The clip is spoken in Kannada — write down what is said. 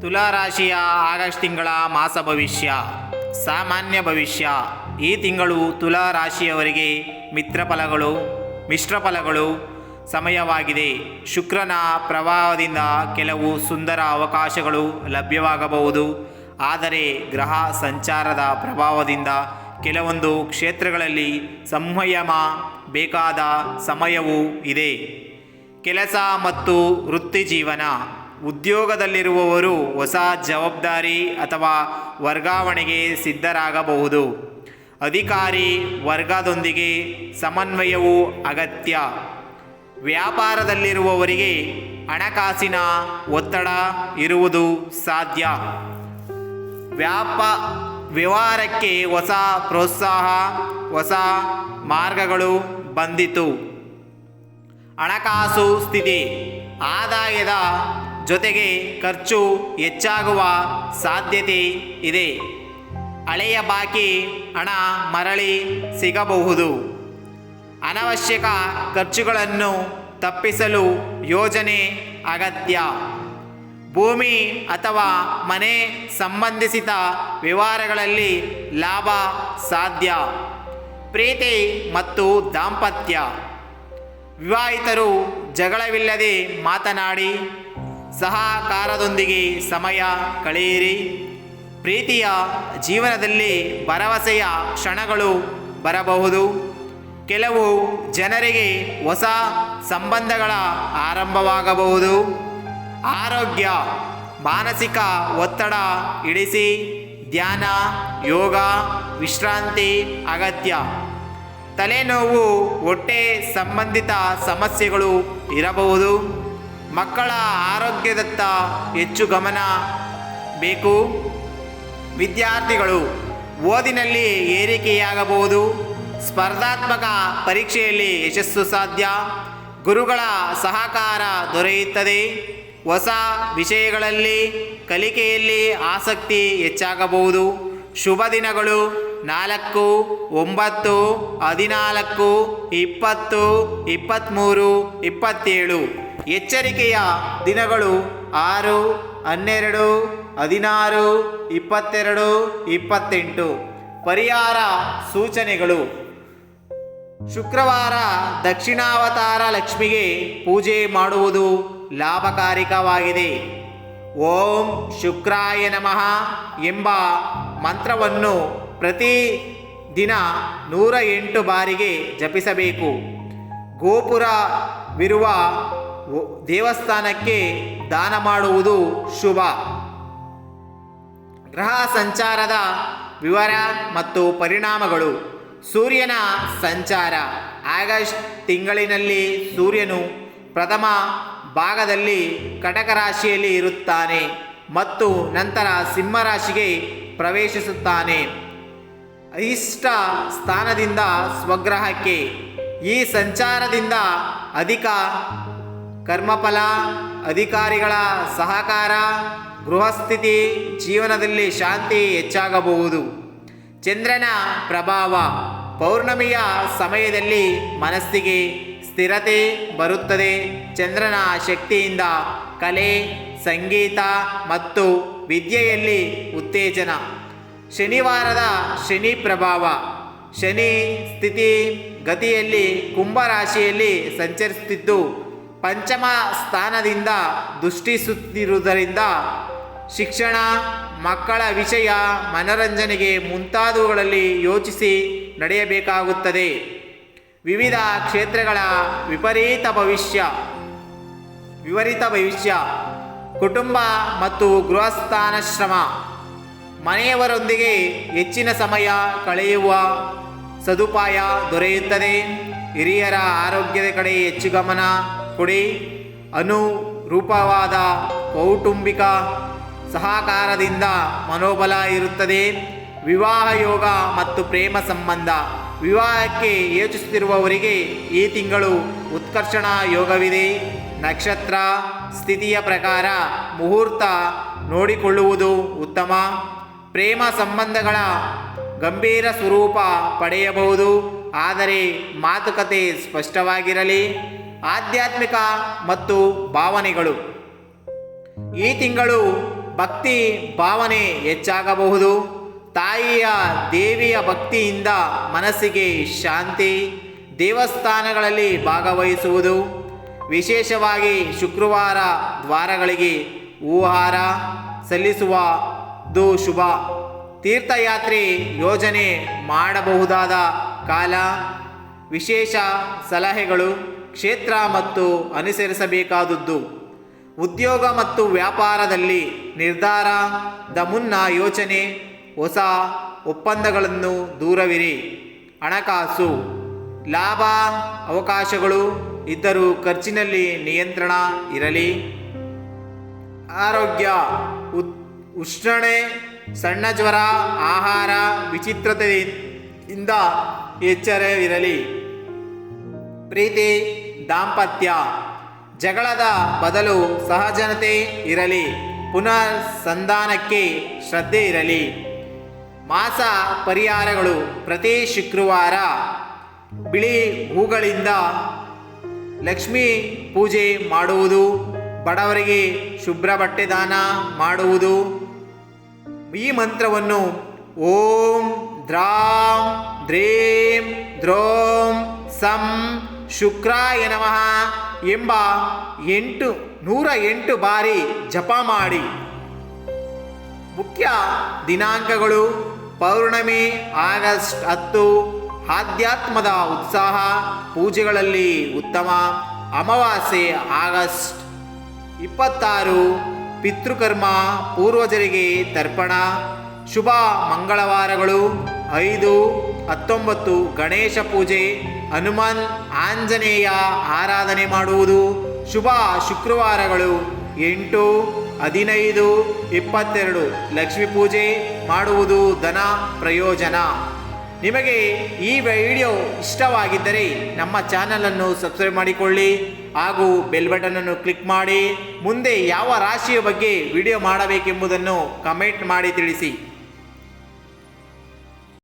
ತುಲಾರಾಶಿಯ ಆಗಸ್ಟ್ ತಿಂಗಳ ಮಾಸ ಭವಿಷ್ಯ, ಸಾಮಾನ್ಯ ಭವಿಷ್ಯ. ಈ ತಿಂಗಳು ತುಲಾ ರಾಶಿಯವರಿಗೆ ಮಿತ್ರ ಫಲಗಳು, ಮಿಶ್ರ ಫಲಗಳು ಸಮಯವಾಗಿದೆ. ಶುಕ್ರನ ಪ್ರಭಾವದಿಂದ ಕೆಲವು ಸುಂದರ ಅವಕಾಶಗಳು ಲಭ್ಯವಾಗಬಹುದು. ಆದರೆ ಗ್ರಹ ಸಂಚಾರದ ಪ್ರಭಾವದಿಂದ ಕೆಲವೊಂದು ಕ್ಷೇತ್ರಗಳಲ್ಲಿ ಸಂಯಮ ಬೇಕಾದ ಸಮಯವೂ ಇದೆ. ಕೆಲಸ ಮತ್ತು ವೃತ್ತಿ ಜೀವನ. ಉದ್ಯೋಗದಲ್ಲಿರುವವರು ಹೊಸ ಜವಾಬ್ದಾರಿ ಅಥವಾ ವರ್ಗಾವಣೆಗೆ ಸಿದ್ಧರಾಗಬಹುದು. ಅಧಿಕಾರಿ ವರ್ಗದೊಂದಿಗೆ ಸಮನ್ವಯವು ಅಗತ್ಯ. ವ್ಯಾಪಾರದಲ್ಲಿರುವವರಿಗೆ ಹಣಕಾಸಿನ ಒತ್ತಡ ಇರುವುದು ಸಾಧ್ಯ. ವ್ಯಾಪ, ವ್ಯವಹಾರಕ್ಕೆ ಹೊಸ ಪ್ರೋತ್ಸಾಹ, ಹೊಸ ಮಾರ್ಗಗಳು ಬಂದಿತು. ಹಣಕಾಸು ಸ್ಥಿತಿ, ಆದಾಯದ ಜೊತೆಗೆ ಖರ್ಚು ಹೆಚ್ಚಾಗುವ ಸಾಧ್ಯತೆ ಇದೆ. ಹಳೆಯ ಬಾಕಿ, ಹಣ ಮರಳಿ ಸಿಗಬಹುದು. ಅನವಶ್ಯಕ ಖರ್ಚುಗಳನ್ನು ತಪ್ಪಿಸಲು ಯೋಜನೆ ಅಗತ್ಯ. ಭೂಮಿ ಅಥವಾ ಮನೆ ಸಂಬಂಧಿಸಿದ ವ್ಯವಹಾರಗಳಲ್ಲಿ ಲಾಭ ಸಾಧ್ಯ. ಪ್ರೀತಿ ಮತ್ತು ದಾಂಪತ್ಯ. ವಿವಾಹಿತರು ಜಗಳವಿಲ್ಲದೆ ಮಾತನಾಡಿ ಸಹಕಾರದೊಂದಿಗೆ ಸಮಯ ಕಳೆಯಿರಿ. ಪ್ರೀತಿಯ ಜೀವನದಲ್ಲಿ ಭರವಸೆಯ ಕ್ಷಣಗಳು ಬರಬಹುದು. ಕೆಲವು ಜನರಿಗೆ ಹೊಸ ಸಂಬಂಧಗಳ ಆರಂಭವಾಗಬಹುದು. ಆರೋಗ್ಯ, ಮಾನಸಿಕ ಒತ್ತಡ ಇಳಿಸಿ, ಧ್ಯಾನ, ಯೋಗ, ವಿಶ್ರಾಂತಿ, ಅಗತ್ಯ. ತಲೆನೋವು, ಹೊಟ್ಟೆ ಸಂಬಂಧಿತ ಸಮಸ್ಯೆಗಳು ಇರಬಹುದು. ಮಕ್ಕಳ ಆರೋಗ್ಯದತ್ತ ಹೆಚ್ಚು ಗಮನ ಬೇಕು. ವಿದ್ಯಾರ್ಥಿಗಳು ಓದಿನಲ್ಲಿ ಏರಿಕೆಯಾಗಬಹುದು. ಸ್ಪರ್ಧಾತ್ಮಕ ಪರೀಕ್ಷೆಯಲ್ಲಿ ಯಶಸ್ಸು ಸಾಧ್ಯ. ಗುರುಗಳ ಸಹಕಾರ ದೊರೆಯುತ್ತದೆ. ಹೊಸ ವಿಷಯಗಳಲ್ಲಿ, ಕಲಿಕೆಯಲ್ಲಿ ಆಸಕ್ತಿ ಹೆಚ್ಚಾಗಬಹುದು. ಶುಭ ದಿನಗಳು. ನಾಲ್ಕು, ಒಂಬತ್ತು, ಹದಿನಾಲ್ಕು, ಇಪ್ಪತ್ತು ಇಪ್ಪತ್ತ್ಮೂರು ಇಪ್ಪತ್ತೇಳು. ಎಚ್ಚರಿಕೆಯ ದಿನಗಳು ಆರು, ಹನ್ನೆರಡು, ಹದಿನಾರು, ಇಪ್ಪತ್ತೆರಡು, ಇಪ್ಪತ್ತೆಂಟು. ಪರಿಹಾರ ಸೂಚನೆಗಳು. ಶುಕ್ರವಾರ ದಕ್ಷಿಣಾವತಾರ ಲಕ್ಷ್ಮಿಗೆ ಪೂಜೆ ಮಾಡುವುದು ಲಾಭಕಾರಿಕವಾಗಿದೆ. ಓಂ ಶುಕ್ರಾಯ ನಮಃ ಎಂಬ ಮಂತ್ರವನ್ನು ಪ್ರತಿ ದಿನ ನೂರ ಎಂಟು ಬಾರಿಗೆ ಜಪಿಸಬೇಕು. ಗೋಪುರವಿರುವ ದೇವಸ್ಥಾನಕ್ಕೆ ದಾನ ಮಾಡುವುದು ಶುಭ. ಗ್ರಹ ಸಂಚಾರದ ವಿವರ ಮತ್ತು ಪರಿಣಾಮಗಳು. ಸೂರ್ಯನ ಸಂಚಾರ. ಆಗಸ್ಟ್ ತಿಂಗಳಿನಲ್ಲಿ ಸೂರ್ಯನು ಪ್ರಥಮ ಭಾಗದಲ್ಲಿ ಕಟಕ ರಾಶಿಯಲ್ಲಿ ಇರುತ್ತಾನೆ ಮತ್ತು ನಂತರ ಸಿಂಹರಾಶಿಗೆ ಪ್ರವೇಶಿಸುತ್ತಾನೆ. ಇಷ್ಟ ಸ್ಥಾನದಿಂದ ಸ್ವಗ್ರಹಕ್ಕೆ. ಈ ಸಂಚಾರದಿಂದ ಅಧಿಕ ಕರ್ಮಫಲ, ಅಧಿಕಾರಿಗಳ ಸಹಕಾರ, ಗೃಹಸ್ಥಿತಿ, ಜೀವನದಲ್ಲಿ ಶಾಂತಿ ಹೆಚ್ಚಾಗಬಹುದು. ಚಂದ್ರನ ಪ್ರಭಾವ ಪೌರ್ಣಮಿಯ ಸಮಯದಲ್ಲಿ ಮನಸ್ಸಿಗೆ ಸ್ಥಿರತೆ ಬರುತ್ತದೆ. ಚಂದ್ರನ ಶಕ್ತಿಯಿಂದ ಕಲೆ, ಸಂಗೀತ ಮತ್ತು ವಿದ್ಯೆಯಲ್ಲಿ ಉತ್ತೇಜನ. ಶನಿವಾರದ ಶನಿ ಪ್ರಭಾವ ಶನಿ ಸ್ಥಿತಿ ಗತಿಯಲ್ಲಿ ಕುಂಭರಾಶಿಯಲ್ಲಿ ಸಂಚರಿಸುತ್ತಿದ್ದು ಪಂಚಮ ಸ್ಥಾನದಿಂದ ದೃಷ್ಟಿಸುತ್ತಿರುವುದರಿಂದ ಶಿಕ್ಷಣ, ಮಕ್ಕಳ ವಿಷಯ, ಮನರಂಜನೆಗೆ ಮುಂತಾದವುಗಳಲ್ಲಿ ಯೋಚಿಸಿ ನಡೆಯಬೇಕಾಗುತ್ತದೆ. ವಿವಿಧ ಕ್ಷೇತ್ರಗಳ ವಿಪರೀತ ಭವಿಷ್ಯ, ವಿವರಿತ ಭವಿಷ್ಯ, ಕುಟುಂಬ ಮತ್ತು ಗೃಹಸ್ಥಾನಶ್ರಮ ಮನೆಯವರೊಂದಿಗೆ ಹೆಚ್ಚಿನ ಸಮಯ ಕಳೆಯುವ ಸದುಪಾಯ ದೊರೆಯುತ್ತದೆ. ಹಿರಿಯರ ಆರೋಗ್ಯದ ಕಡೆ ಹೆಚ್ಚು ಗಮನ ಕೊಡಿ ಅನುರೂಪವಾದ ಕೌಟುಂಬಿಕ ಸಹಕಾರದಿಂದ ಮನೋಬಲ ಇರುತ್ತದೆ. ವಿವಾಹ ಯೋಗ ಮತ್ತು ಪ್ರೇಮ ಸಂಬಂಧ. ವಿವಾಹಕ್ಕೆ ಯೋಚಿಸುತ್ತಿರುವವರಿಗೆ ಈ ತಿಂಗಳು ಉತ್ಕರ್ಷಣ ಯೋಗವಿದೆ. ನಕ್ಷತ್ರ ಸ್ಥಿತಿಯ ಪ್ರಕಾರ ಮುಹೂರ್ತ ನೋಡಿಕೊಳ್ಳುವುದು ಉತ್ತಮ. ಪ್ರೇಮ ಸಂಬಂಧಗಳ ಗಂಭೀರ ಸ್ವರೂಪ ಪಡೆಯಬಹುದು. ಆದರೆ ಮಾತುಕತೆ ಸ್ಪಷ್ಟವಾಗಿರಲಿ. ಆಧ್ಯಾತ್ಮಿಕ ಮತ್ತು ಭಾವನೆಗಳು. ಈ ತಿಂಗಳು ಭಕ್ತಿ, ಭಾವನೆ ಹೆಚ್ಚಾಗಬಹುದು. ತಾಯಿಯ ದೇವಿಯ ಭಕ್ತಿಯಿಂದ ಮನಸ್ಸಿಗೆ ಶಾಂತಿ, ದೇವಸ್ಥಾನಗಳಲ್ಲಿ ಭಾಗವಹಿಸುವುದು. ವಿಶೇಷವಾಗಿ ಶುಕ್ರವಾರ ದ್ವಾರಗಳಿಗೆ ಹೂಹಾರ ಸಲ್ಲಿಸುವುದು ಶುಭ. ತೀರ್ಥಯಾತ್ರೆ ಯೋಜನೆ ಮಾಡಬಹುದಾದ ಕಾಲ. ವಿಶೇಷ ಸಲಹೆಗಳು. ಕ್ಷೇತ್ರ ಮತ್ತು ಅನುಸರಿಸಬೇಕಾದದ್ದು. ಉದ್ಯೋಗ ಮತ್ತು ವ್ಯಾಪಾರದಲ್ಲಿ ನಿರ್ಧಾರದ ಮುನ್ನ ಯೋಚನೆ, ಹೊಸ ಒಪ್ಪಂದಗಳನ್ನು ದೂರವಿರಿ. ಹಣಕಾಸು, ಲಾಭ, ಅವಕಾಶಗಳು ಇದ್ದರೂ ಖರ್ಚಿನಲ್ಲಿ ನಿಯಂತ್ರಣ ಇರಲಿ. ಆರೋಗ್ಯ ಉಷ್ಣಣೆ, ಸಣ್ಣ ಜ್ವರ, ಆಹಾರ ವಿಚಿತ್ರತೆಯಿಂದ ಎಚ್ಚರವಿರಲಿ. ಪ್ರೀತಿ, ದಾಂಪತ್ಯ, ಜಗಳದ ಬದಲು ಸಹಜನತೆ ಇರಲಿ, ಪುನರ್ ಸಂಧಾನಕ್ಕೆ ಶ್ರದ್ಧೆ ಇರಲಿ. ಮಾಸ ಪರಿಹಾರಗಳು ಪ್ರತಿ ಶುಕ್ರವಾರ. ಬಿಳಿ ಹೂಗಳಿಂದ ಲಕ್ಷ್ಮೀ ಪೂಜೆ ಮಾಡುವುದು, ಬಡವರಿಗೆ ಶುಭ್ರ ಬಟ್ಟೆ ದಾನ ಮಾಡುವುದು. ಈ ಮಂತ್ರವನ್ನು ಓಂ ದ್ರಾಂ ದ್ರೇಂ ದ್ರೋಂ ಸಂ ಶುಕ್ರಾಯ ನಮಃ ಎಂಬ ಎಂಟು, ನೂರ ಎಂಟು ಬಾರಿ ಜಪ ಮಾಡಿ. ಮುಖ್ಯ ದಿನಾಂಕಗಳು ಪೌರ್ಣಮಿ, ಆಗಸ್ಟ್ ಹತ್ತು, ಆಧ್ಯಾತ್ಮದ ಉತ್ಸಾಹ, ಪೂಜೆಗಳಲ್ಲಿ ಉತ್ತಮ, ಅಮಾವಾಸ್ಯೆ, ಆಗಸ್ಟ್ ಇಪ್ಪತ್ತಾರು, ಪಿತೃಕರ್ಮ, ಪೂರ್ವಜರಿಗೆ ತರ್ಪಣ, ಶುಭ ಮಂಗಳವಾರಗಳು, ಐದು, ಹತ್ತೊಂಬತ್ತು, ಗಣೇಶ ಪೂಜೆ ಹನುಮಾನ್ ಆಂಜನೇಯ ಆರಾಧನೆ ಮಾಡುವುದು. ಶುಭ ಶುಕ್ರವಾರಗಳು. ಎಂಟು, ಹದಿನೈದು, ಇಪ್ಪತ್ತೆರಡು. ಲಕ್ಷ್ಮಿ ಪೂಜೆ ಮಾಡುವುದು ಧನ ಪ್ರಯೋಜನ. ನಿಮಗೆ ಈ ವಿಡಿಯೋ ಇಷ್ಟವಾಗಿದ್ದರೆ ನಮ್ಮ ಚಾನಲನ್ನು ಸಬ್ಸ್ಕ್ರೈಬ್ ಮಾಡಿಕೊಳ್ಳಿ ಹಾಗೂ ಬೆಲ್ ಬಟನನ್ನು ಕ್ಲಿಕ್ ಮಾಡಿ. ಮುಂದೆ ಯಾವ ರಾಶಿಯ ಬಗ್ಗೆ ವಿಡಿಯೋ ಮಾಡಬೇಕೆಂಬುದನ್ನು ಕಮೆಂಟ್ ಮಾಡಿ ತಿಳಿಸಿ.